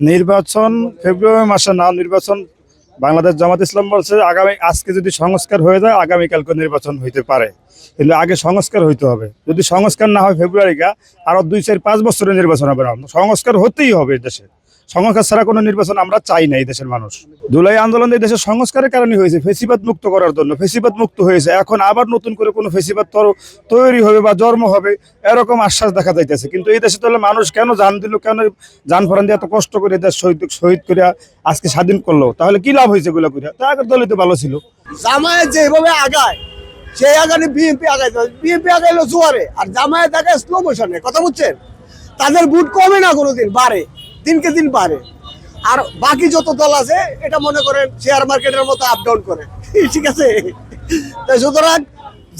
নির্বাচন ফেব্রুয়ারি মাসে না নির্বাচন, বাংলাদেশ জামাত ইসলাম বলছে আগামী, আজকে যদি সংস্কার হয়ে যায়, আগামীকালকে নির্বাচন হইতে পারে। কিন্তু আগে সংস্কার হইতে হবে। যদি সংস্কার না হয় ফেব্রুয়ারি আরও আরও দুই, চার, পাঁচ বছরের নির্বাচন হবে না। সংস্কার হতেই হবে দেশে। সংস্কার ছাড়া কোনো নির্বাচন আমরা চাই না এই দেশের মানুষ। জুলাই আন্দোলন এই দেশের সংস্কারের কারণে হয়েছে, ফেসিবাদ মুক্ত করার জন্য। ফেসিবাদ মুক্ত হয়েছে, এখন আবার নতুন করে কোনো ফেসিবাদ তর- তৈরি হবে বা জন্ম হবে, এরকম আশ্বাস দেখা যাইতেছে। কিন্তু এই দেশে তাহলে মানুষ কেন জান দিল, কেন জান ফরান দিয়ে এত কষ্ট করে দেশ শহীদ শহীদ করে আজকে স্বাধীন করল? তাহলে কি লাভ হয়েছে এগুলো করে তা আগের দলই তো ভালো ছিল। জামায়াত যেভাবে আগায়, সেই আগানে বিএনপি আগায় বিএনপি আগাইলো জোয়ারে, আর জামায়াত আগায় স্লো মোশনে কথা বুঝছেন? তাদের বুট কমে না কোনোদিন, বাড়ে। দিনকে দিন বাড়ে। আর বাকি যত দল আছে, এটা মনে করেন শেয়ার মার্কেটের মতো আপ ডাউন করে। ঠিক আছে? তাই সুতরাং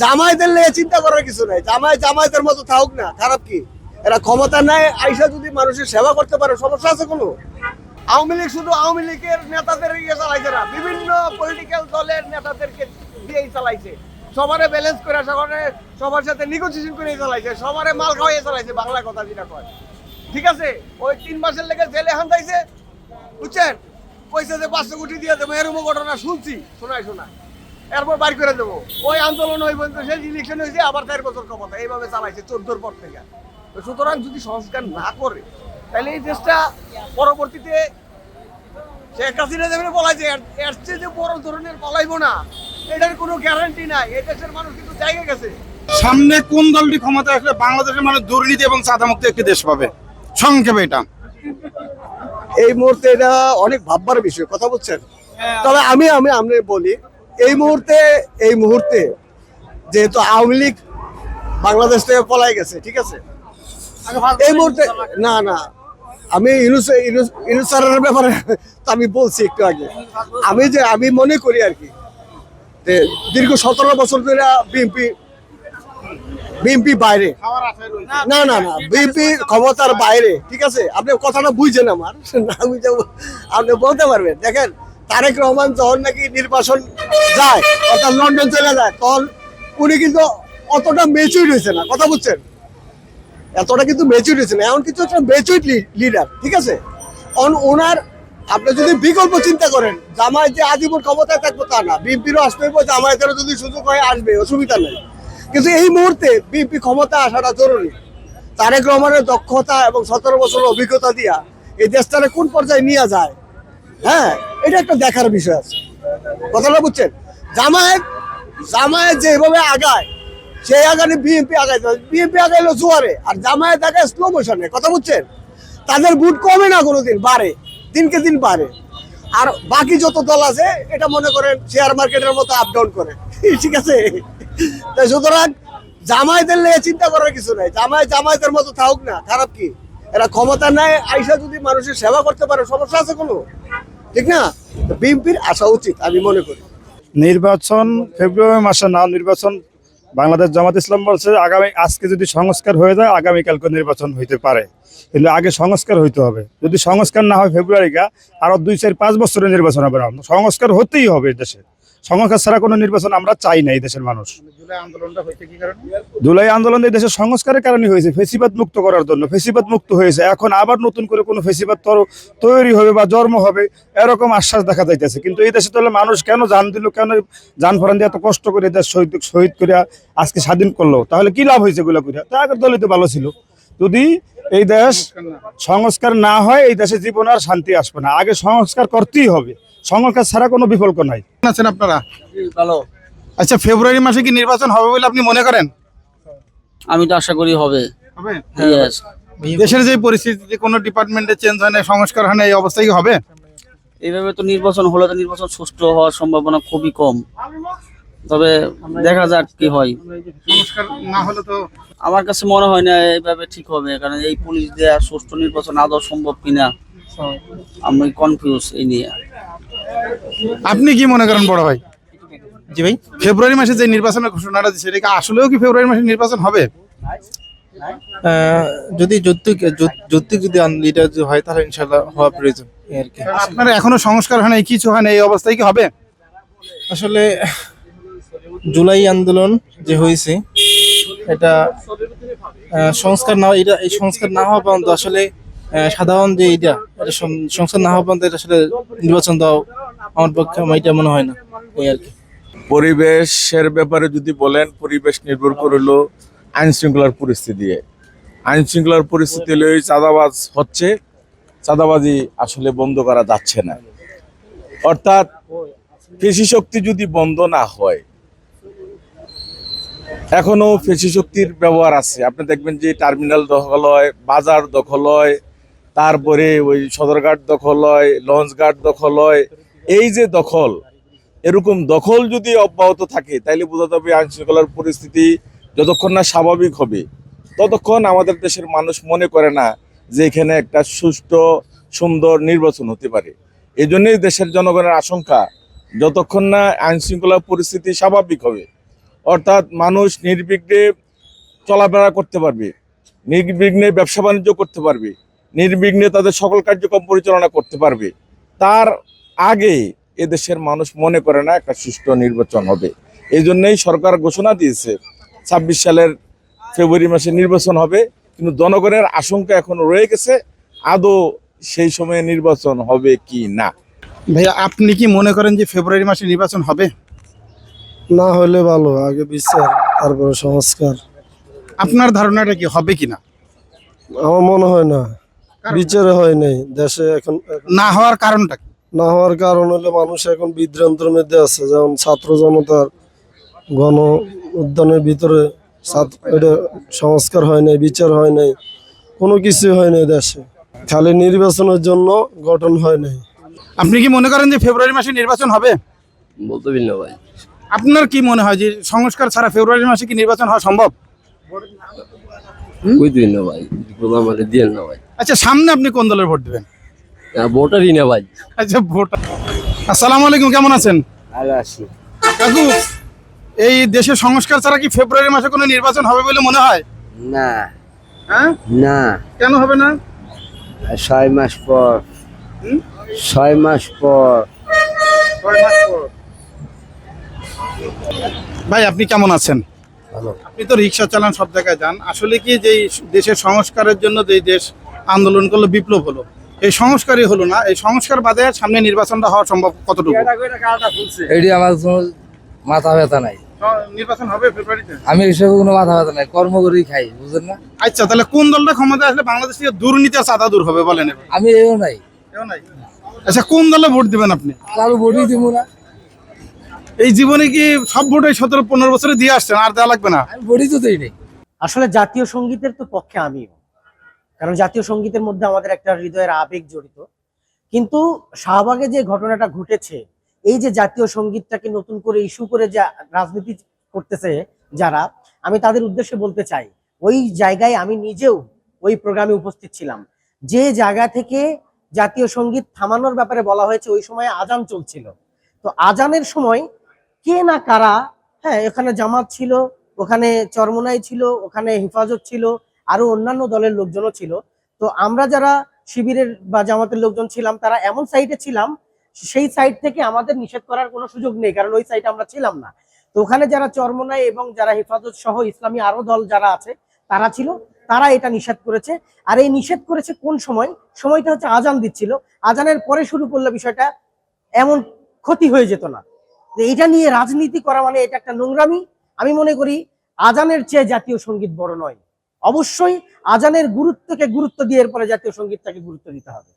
জামায়াতের লেগে চিন্তা করার কিছু নাই। জামায়াত জামায়াতের মতো থাকুক না, খারাপ কি? এরা ক্ষমতা নেয়, আইসা যদি মানুষের সেবা করতে পারে, সমস্যা আছে কোনো? আওয়ামী লীগ শুধু আওয়ামী লীগের নেতাদের ইয়ে চালাইছে না, বিভিন্ন পলিটিক্যাল দলের নেতাদেরকে দিয়েই চালাইছে। সবারে ব্যালেন্স করে, সবারে, সবার সাথে নেগোসিয়েশন করে চালাইছে, সবারে মাল খাওয়াই চালাইছে বাংলা কথা যেটা কয়। ঠিক আছে? ওই তিন মাসের লেগে জেলে হান্দাইছে বুঝছেন? পয়সা যে পাঁচশো কোটি দিয়ে দেবো এরকম ঘটনা শুনছি। শোনায় শোনায়। এরপর বাইর করে দেবো। ওই আন্দোলন ওই পর্যন্ত সেই ইলেকশন হয়েছে আবার চার বছর ক্ষমতা। এইভাবে চালাইছে চোদ্দোর পর থেকে। সুতরাং যদি সংস্কার না করে, তাহলে এই দেশটা পরবর্তীতে শেখ হাসিনা যেমন বলাইছে, এর- এর চেয়ে যে বড় ধরনের বলাইবো না। এটার কোনো গ্যারান্টি নাই। এই দেশের মানুষ কিন্তু জায়গা গেছে। সামনে কোন দলটি ক্ষমতা আসলে বাংলাদেশের মানুষ দুর্নীতি এবং চাঁদামুক্ত একটি দেশ পাবে? সংক্ষেপে এটা। এই মুহূর্তে এটা অনেক ভাববার বিষয়, কথা বলছেন? তবে আমি আমি আমি বলি, এই মুহূর্তে এই মুহূর্তে যেহেতু আওয়ামী লীগ বাংলাদেশ থেকে পলাই গেছে, ঠিক আছে? এই মুহূর্তে, না না, আমি ইউনুস ব্যাপারে আমি বলছি একটু আগে। আমি যে, আমি মনে করি আর কি দীর্ঘ সতেরো বছর ধরে বিএনপি বিএনপি বাইরে। না না না, বিএনপি ক্ষমতার বাইরে, ঠিক আছে? আপনি কথাটা বুঝছেন আমার। না বুঝে আপনি বলতে পারবেন। দেখেন, তারেক রহমান যখন নাকি নির্বাচন যায়, অর্থাৎ লন্ডন চলে যায়, তখন উনি কিন্তু অতটা মেচুর হয়েছে না। কথা বুঝছেন? এতটা কিন্তু মেচুর হয়েছে না। এমন কিছু একটা মেচুর লিডার ঠিক আছে? অন ওনার, আপনি যদি বিকল্প চিন্তা করেন, জামায়াত যে আজীবন ক্ষমতায় থাকব তা না। বিএনপিরও আসতে হবে জামায়াতেরও যদি সুযোগ হয়, আসবে, অসুবিধা নেই। কিন্তু এই মুহূর্তে বিএনপি ক্ষমতা আসাটা জরুরি। তারেক রহমানের দক্ষতা এবং সতেরো বছরের অভিজ্ঞতা দিয়া এই দেশটারে কোন পর্যায়ে নিয়ে যায়? হ্যাঁ এটা একটা দেখার বিষয় আছে। কথাটা বুঝছেন? জামায়াত জামায়াত যেভাবে আগায়, সেই আগানে বিএনপি আগায় বিএনপি আগাইলো জোয়ারে, আর জামায়াত আগায় স্লো মোশনে কথা বুঝছেন? তাদের বুট কমে না কোনোদিন, বাড়ে। দিনকে দিন বাড়ে। আর বাকি যত দল আছে, এটা মনে করেন শেয়ার মার্কেটের মতো আপ ডাউন করে। ঠিক আছে? তাই সুতরাং জামায়াতের লেগে চিন্তা করার কিছু নাই। জামায়াত জামায়াতের মতো থাকুক না, খারাপ কি? এরা ক্ষমতা নেয়, আইসা যদি মানুষের সেবা করতে পারে, সমস্যা আছে কোনো? ঠিক না? বিএনপির আসা উচিত, আমি মনে করি। নির্বাচন ফেব্রুয়ারি মাসে না, নির্বাচন বাংলাদেশ জামাত ইসলাম বলছে আগামী, আজকে যদি সংস্কার হয়ে যায়, আগামীকালকে নির্বাচন হইতে পারে। কিন্তু আগে সংস্কার হইতে হবে। যদি সংস্কার না হয় ফেব্রুয়ারি গা আরও দুই, চার, পাঁচ বছরের নির্বাচন হবে। সংস্কার হতেই হবে দেশে। সংস্কার ছাড়া কোনো নির্বাচন আমরা চাই না এই দেশের মানুষ। জুলাই কারণে? জুলাই আন্দোলন এই দেশের সংস্কারের কারণে হয়েছে ফেসিবাদ মুক্ত করার জন্য। ফেসিবাদ মুক্ত হয়েছে এখন আবার নতুন করে কোনো ফেসিবাদ তর- তৈরি হবে বা জন্ম হবে এরকম আশ্বাস দেখা যাইতেছে। কিন্তু এই দেশে তাহলে মানুষ কেন জান দিল কেন যান ফরান দিয়ে এত কষ্ট করে দেশ শহীদ শহীদ করে আজকে স্বাধীন করল? তাহলে কি লাভ হয়েছে এগুলো করে তা আগের দলই তো ভালো ছিল। যদি এই দেশ সংস্কার না হয় এই দেশে জীবন আর শান্তি আসবে না। আগে সংস্কার করতেই হবে। সংস্কার ছাড়া কোনো বিকল্প নাই। আছেন আপনারা? ভালো। আচ্ছা ফেব্রুয়ারি মাসে কি নির্বাচন হবে বলে আপনি মনে করেন? আমি তো আশা করি হবে। হবে. দেশের যে পরিস্থিতি কোনো ডিপার্টমেন্টে চেঞ্জ হয় না সংস্কার হয় না এই অবস্থায় কি হবে? এইভাবে তো নির্বাচন হলে তো নির্বাচন সুষ্ঠু হওয়ার সম্ভাবনা খুবই কম। তবে দেখা যাক কি হয়। সংস্কার না হলে তো আমার কাছে মনে হয় না এইভাবে ঠিক হবে কারণ এই পুলিশ দেয়া সুষ্ঠু নির্বাচন আদৌ সম্ভব কিনা আমি কনফিউজ এই নিয়ে। আপনি কি মনে করেন বড় ভাই? জি ভাই। ফেব্রুয়ারি মাসে যে নির্বাচনের ঘোষণাটা দিচ্ছে এটা আসলেও কি ফেব্রুয়ারি মাসে নির্বাচন হবে? যদি যৌক্তিক যৌ- যৌক্তিক যদি লিডার যদি হয় তাহলে ইনশাল্লাহ হওয়া প্রয়োজন আর কি। আপনার এখনও সংস্কার হয় নাই কিছু হয় না এই অবস্থায় কি হবে? আসলে জুলাই আন্দোলন যে হয়েছে এটা সংস্কার না এটা এই সংস্কার না হওয়া পর্যন্ত আসলে সাধারণ যে এটা এটা সংসদ না হওয়া পর্যন্ত আসলে নির্বাচন দাও আমার পক্ষে আমার এটা মনে হয় না, এই আর কি। পরিবেশের ব্যাপারে যদি বলেন, পরিবেশ নির্ভর করল আইন শৃঙ্খলার পরিস্থিতি আইন শৃঙ্খলার পরিস্থিতি হলে চাঁদাবাজ হচ্ছে, চাঁদাবাজি আসলে বন্ধ করা যাচ্ছে না। অর্থাৎ পেশি শক্তি যদি বন্ধ না হয়, এখনও পেশি শক্তির ব্যবহার আছে। আপনি দেখবেন যে টার্মিনাল দখল হয়, বাজার দখল হয় তারপরে ওই সদরঘাট দখল হয়, লঞ্চ ঘাট দখল হয়। এই যে দখল, এরকম দখল যদি অব্যাহত থাকে, তাইলে বোঝা যাবে আইন শৃঙ্খলার পরিস্থিতি যতক্ষণ না স্বাভাবিক হবে। ততক্ষণ আমাদের দেশের মানুষ মনে করে না যে এখানে একটা সুষ্ঠু, সুন্দর নির্বাচন হতে পারে। এই জন্যই দেশের জনগণের আশঙ্কা, যতক্ষণ না আইন শৃঙ্খলার পরিস্থিতি স্বাভাবিক হবে। অর্থাৎ মানুষ নির্বিঘ্নে চলাফেরা করতে পারবে, নির্বিঘ্নে ব্যবসা বাণিজ্য করতে পারবে। নির্বিঘ্নে তাদের সকল কার্যক্রম পরিচালনা করতে পারবে। তার আগে এদেশের মানুষ মনে করে না একটা সুষ্ঠু নির্বাচন হবে। এই জন্যই সরকার ঘোষণা দিয়েছে ছাব্বিশ সালের ফেব্রুয়ারি মাসে নির্বাচন হবে কিন্তু জনগণের আশঙ্কা এখন রয়ে গেছে আদৌ সেই সময়ে নির্বাচন হবে কি না। ভাইয়া আপনি কি মনে করেন যে ফেব্রুয়ারি মাসে নির্বাচন হবে? না হলে ভালো আগে বিচার তারপরে সংস্কার। আপনার ধারণাটা কি হবে কি না? আমার মনে হয় না। বিচারে হয় নাই দেশে এখন না হওয়ার কারণটা না হওয়ার কারণ হলে মানুষ এখন বিভ্রান্তের মধ্যে আছে যেমন ছাত্র জনতার গণ উদ্যানের ভিতরে এটা সংস্কার হয় নাই বিচার হয় নাই কোনো কিছু হয় নাই দেশে। খালি নির্বাচনের জন্য গঠন হয় নাই। আপনি কি মনে করেন যে ফেব্রুয়ারি মাসে নির্বাচন হবে? বলতে পারি না ভাই। আপনার কি মনে হয় যে সংস্কার ছাড়া ফেব্রুয়ারি মাসে কি নির্বাচন হওয়া সম্ভব? না ভাই আমাদের দিয়ে না ভাই। আচ্ছা সামনে আপনি কোন দলের ভোট দেবেন? ভোটারই না ভাই। আচ্ছা ভোট। আসসালামু আলাইকুম কেমন আছেন? ভালো আছি। কাকু এই দেশের সংস্কার ছাড়া কি ফেব্রুয়ারি মাসে কোনো নির্বাচন হবে বলে মনে হয়? না। হ্যাঁ? না। কেন হবে না? ছয় মাস পর। ছয় মাস পর। ভাই আপনি কেমন আছেন? আপনি তো রিক্সা চালান সব জায়গায় যান। আসলে কি যে দেশের সংস্কারের জন্য যে দেশ আন্দোলন করল বিপ্লব হলো। এই সংস্কারই হলো না এই সংস্কার বাদে সামনে নির্বাচনটা হওয়া সম্ভব কতটুকু? এটি আমার মাথা ব্যথা নাই। নির্বাচন হবে ফেব্রুয়ারিতে? আমি এসবে কোনো মাথা ব্যথা নাই কর্ম করেই খাই বুঝলেন না? আচ্ছা তাহলে কোন দলটা ক্ষমতা আসলে বাংলাদেশ থেকে দুর্নীতি আর চাঁদা দূর হবে বলেন আমি এও নাই। কেউ নাই? আচ্ছা কোন দলে ভোট দিবেন আপনি? কারও ভোটই দিব না। এই জীবনে কি সব ভোটে সতেরো পনেরো বছরে দিয়ে আসছেন আর দেওয়া লাগবে না? আমি ভোটই তো দেই আসলে জাতীয় সঙ্গীতের তো পক্ষে আমিও। কারণ জাতীয় সঙ্গীতের মধ্যে আমাদের একটা হৃদয়ের আবেগ জড়িত। কিন্তু শাহবাগে যে ঘটনাটা ঘটেছে, এই যে জাতীয় সঙ্গীতটাকে নতুন করে ইস্যু করে যে রাজনীতি করতেছে যারা, আমি তাদের উদ্দেশ্যে বলতে চাই, ওই জায়গায় আমি নিজেও ওই প্রোগ্রামে উপস্থিত ছিলাম। যে জায়গা থেকে জাতীয় সংগীত থামানোর ব্যাপারে বলা হয়েছে, ওই সময় আজান চলছিল। তো আজানের সময় কে না কারা হ্যাঁ এখানে জামাত ছিল, ওখানে চরমোনাই ছিল, ওখানে হেফাজত ছিল আরও অন্যান্য দলের লোকজনও ছিল। তো আমরা যারা শিবিরের বা জামাতের লোকজন ছিলাম, তারা এমন সাইডে ছিলাম, সেই সাইড থেকে আমাদের নিষেধ করার কোনো সুযোগ নেই, কারণ ওই সাইডে আমরা ছিলাম না। তো ওখানে যারা চরমোনাই এবং যারা হেফাজত সহ ইসলামী আরও দল যারা আছে, তারা ছিল, তারা এটা নিষেধ করেছে। আর এই নিষেধ করেছে কোন সময়? সময়টা হচ্ছে আজান দিচ্ছিল। আজানের পরে শুরু করলে বিষয়টা এমন ক্ষতি হয়ে যেত না। এটা নিয়ে রাজনীতি করা মানে এটা একটা নোংরামি। আমি মনে করি আজানের চেয়ে জাতীয় সংগীত বড় নয়। অবশ্যই আজানের গুরুত্বকে গুরুত্ব দিয়ে এরপরে জাতীয় সঙ্গীতটাকে গুরুত্ব দিতে হবে।